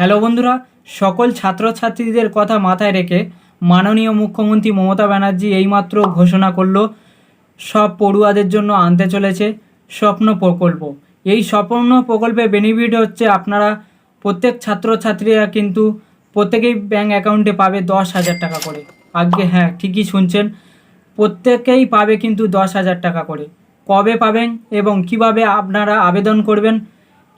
Hello বন্ধুরা, সকল ছাত্রছাত্রীদের কথা মাথায় রেখে মাননীয় মুখ্যমন্ত্রী মমতা ব্যানার্জি এইমাত্র ঘোষণা করল, সব পড়ুয়াদের জন্য আনতে চলেছে স্বপ্ন প্রকল্প। এই স্বপ্ন প্রকল্পের বেনিফিট হচ্ছে আপনারা, প্রত্যেক ছাত্রছাত্রীরা কিন্তু প্রত্যেকেই ব্যাঙ্ক অ্যাকাউন্টে পাবে দশ হাজার টাকা করে। আগে হ্যাঁ ঠিকই শুনছেন, প্রত্যেকেই পাবে কিন্তু দশ হাজার টাকা করে। কবে পাবেন এবং কীভাবে আপনারা আবেদন করবেন,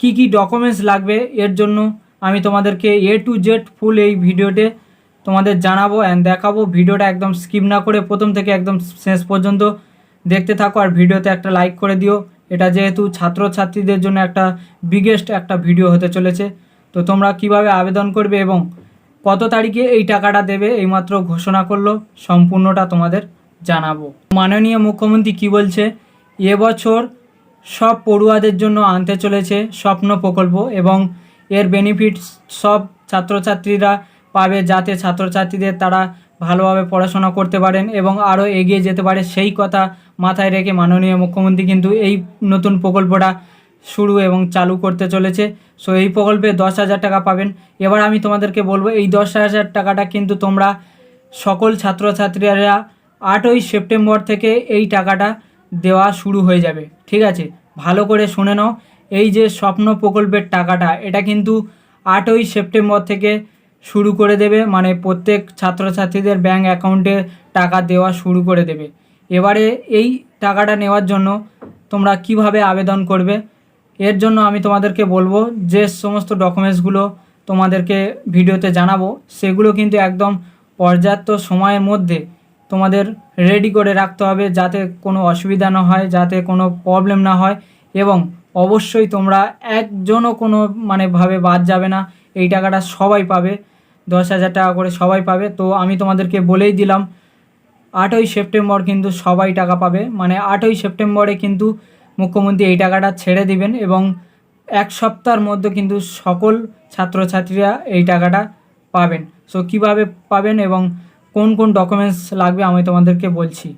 কি কি ডকুমেন্টস লাগবে এর জন্য আমি তোমাদেরকে এ টু জেড ফুল এই ভিডিওতে তোমাদের জানাব অ্যান্ড দেখাবো। ভিডিওটা একদম স্কিপ না করে প্রথম থেকে একদম শেষ পর্যন্ত দেখতে থাকো আর ভিডিওতে একটা লাইক করে দিও। এটা যেহেতু ছাত্রছাত্রীদের জন্য একটা বিগেস্ট একটা ভিডিও হতে চলেছে। তো তোমরা কীভাবে আবেদন করবে এবং কত তারিখে এই টাকাটা দেবে এইমাত্র ঘোষণা করল, সম্পূর্ণটা তোমাদের জানাব। মাননীয় মুখ্যমন্ত্রী কি বলছে? এবছর সব পড়ুয়াদের জন্য আনতে চলেছে স্বপ্ন প্রকল্প এবং এর বেনিফিট সব ছাত্রছাত্রীরা পাবে যাতে ছাত্রছাত্রীদের তারা ভালোভাবে পড়াশোনা করতে পারেন এবং আরও এগিয়ে যেতে পারে। সেই কথা মাথায় রেখে মাননীয় মুখ্যমন্ত্রী কিন্তু এই নতুন প্রকল্পটা শুরু এবং চালু করতে চলেছে। সো এই প্রকল্পে দশ হাজার টাকা পাবেন। এবার আমি তোমাদেরকে বলব, এই দশ হাজার টাকাটা কিন্তু তোমরা সকল ছাত্রছাত্রীরা আটই সেপ্টেম্বর থেকে এই টাকাটা দেওয়া শুরু হয়ে যাবে। ঠিক আছে? ভালো করে শুনে নাও। এই যে স্বপ্ন প্রকল্পের টাকাটা, এটা কিন্তু আটই সেপ্টেম্বর থেকে শুরু করে দেবে। মানে প্রত্যেক ছাত্রছাত্রীদের ব্যাঙ্ক অ্যাকাউন্টে টাকা দেওয়া শুরু করে দেবে। এবারে এই টাকাটা নেওয়ার জন্য তোমরা কীভাবে আবেদন করবে? এর জন্য আমি তোমাদেরকে বলব, যে সমস্ত ডকুমেন্টসগুলো তোমাদেরকে ভিডিওতে জানাব, সেগুলো কিন্তু একদম পর্যাপ্ত সময়ের মধ্যে তোমাদের রেডি করে রাখতে হবে, যাতে কোনো অসুবিধা না হয়, যাতে কোনো প্রবলেম না হয় এবং অবশ্যই তোমরা একজনও কোনো মানে ভাবে বাদ যাবে না। এই টাকাটা সবাই পাবে। দশ হাজার টাকা করে সবাই পাবে। তো আমি তোমাদেরকে বলেই দিলাম, আটই সেপ্টেম্বর কিন্তু সবাই টাকা পাবে। মানে আটই সেপ্টেম্বরে কিন্তু মুখ্যমন্ত্রী এই টাকাটা ছেড়ে দিবেন এবং এক সপ্তাহের মধ্যে কিন্তু সকল ছাত্রছাত্রীরা এই টাকাটা পাবেন। সো কীভাবে পাবেন এবং কোন কোন ডকুমেন্টস লাগবে আমি তোমাদেরকে বলছি।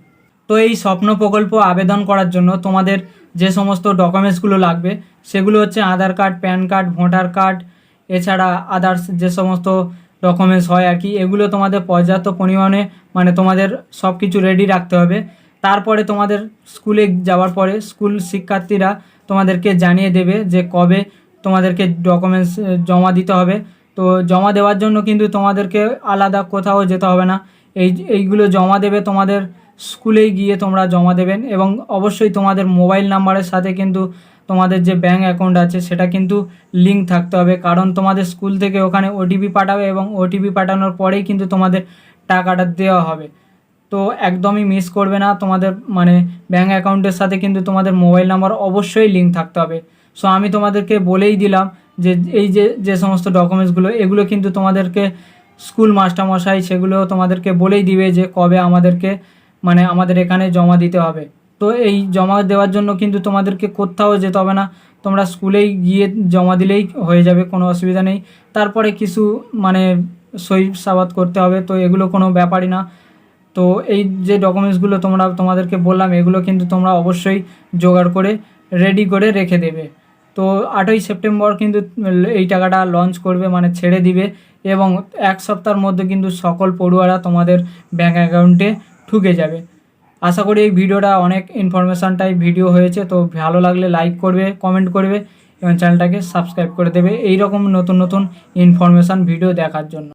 তো এই স্বপ্ন প্রকল্প আবেদন করার জন্য তোমাদের যে সমস্ত ডকুমেন্টসগুলো লাগবে, সেগুলো হচ্ছে Aadhaar card, PAN card, voter card, এছাড়া আদার্স যে সমস্ত ডকুমেন্টস হয় আর কি, এগুলো তোমাদের পর্যাপ্ত পরিমাণে মানে তোমাদের সব কিছু রেডি রাখতে হবে। তারপরে তোমাদের স্কুলে যাওয়ার পরে স্কুল শিক্ষার্থীরা তোমাদেরকে জানিয়ে দেবে যে কবে তোমাদেরকে ডকুমেন্টস জমা দিতে হবে। তো জমা দেওয়ার জন্য কিন্তু তোমাদেরকে আলাদা কোথাও যেতে হবে না। এই, এইগুলো জমা দেবে তোমাদের স্কুলেই গিয়ে তোমরা জমা দেবেন এবং অবশ্যই তোমাদের মোবাইল নাম্বারের সাথে কিন্তু তোমাদের যে ব্যাঙ্ক অ্যাকাউন্ট আছে সেটা কিন্তু লিঙ্ক থাকতে হবে। কারণ তোমাদের স্কুল থেকে ওখানে ওটিপি পাঠাবে এবং ওটিপি পাঠানোর পরেই কিন্তু তোমাদের টাকাটা দেওয়া হবে। তো একদমই মিস করবে না। তোমাদের মানে ব্যাঙ্ক অ্যাকাউন্টের সাথে কিন্তু তোমাদের মোবাইল নাম্বার অবশ্যই লিঙ্ক থাকতে হবে। সো আমি তোমাদেরকে বলেই দিলাম যে এই যে যে সমস্ত ডকুমেন্টসগুলো এগুলো কিন্তু তোমাদেরকে স্কুল মাস্টারমশাই সেগুলো তোমাদেরকে বলেই দিবে যে কবে আমাদেরকে মানে আমাদের এখানে জমা দিতে হবে। তো এই জমা দেওয়ার জন্য কিন্তু তোমাদেরকে কোথাও যেতে হবে না। তোমরা স্কুলেই গিয়ে জমা দিলেই হয়ে যাবে, কোনো অসুবিধা নেই। তারপরে কিছু মানে সই সাবাদ করতে হবে, তো এগুলো কোনো ব্যাপারই না। তো এই যে ডকুমেন্টসগুলো তোমরা, তোমাদেরকে বললাম, এগুলো কিন্তু তোমরা অবশ্যই জোগাড় করে রেডি করে রেখে দেবে। তো আটই সেপ্টেম্বর কিন্তু এই টাকাটা লঞ্চ করবে মানে ছেড়ে দিবে। এবং এক সপ্তাহের মধ্যে কিন্তু সকল পড়ুয়ারা তোমাদের ব্যাঙ্ক অ্যাকাউন্টে ঢুকে যাবে। আশা করি এই ভিডিওটা অনেক ইনফরমেশান টাইপ ভিডিও হয়েছে, তো ভালো লাগলে লাইক করবে কমেন্ট করবে, এবং চ্যানেলটাকে সাবস্ক্রাইব করে দেবে। এই রকম নতুন নতুন ইনফরমেশান ভিডিও দেখার জন্য।